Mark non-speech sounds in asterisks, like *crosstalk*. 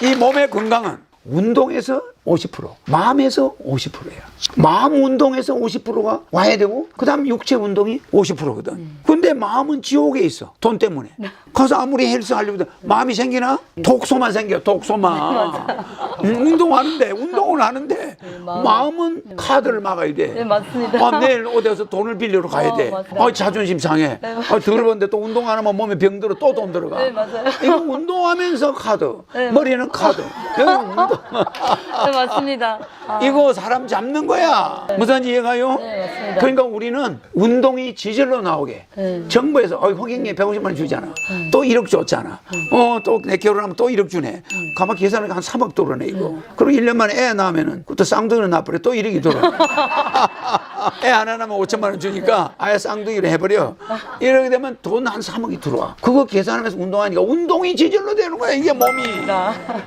이 몸의 건강은 운동에서 50%, 마음에서 50%예요. 마음 운동에서 50%가 와야 되고, 그 다음 육체 운동이 50%거든. 근데 마음은 지옥에 있어. 돈 때문에. 가서 아무리 헬스 하려고 해도 마음이 생기나? 독소만 생겨, 독소만. 음, 운동하는데, 운동을 하는데, 마음은 카드를 막아야 돼. 네, 맞습니다. 아, 내일 어디서 돈을 빌리러 가야 어, 돼. 맞습니다. 아, 자존심 상해. 아, 더러운데 또 운동 안 하면 몸에 병 들어 또 돈 들어가. 네, 맞아요. 이거 운동하면서 카드. 네, 머리는 카드. 여기는 운동. 네, 맞습니다. 아, 이거 사람 잡는 거야. 무슨 이해가요? 네, 맞습니다. 그러니까 우리는 운동이 지절로 나오게 네. 정부에서 어, 호객님 150만 원 주잖아. 또 1억 줬잖아. 어, 또 내 결혼하면 또 1억 주네. 가만 계산하니까 한 3억 들어네, 이거. 그리고 1년 만에 애 낳으면은 그것도 쌍둥이를 낳아버려. 또 1억이 들어. *laughs* 애 하나 낳으면 5천만 원 주니까 아예 쌍둥이를 해버려. 이렇게 되면 돈 한 3억이 들어와. 그거 계산하면서 운동하니까 운동이 지절로 되는 거야, 이게 몸이. 아,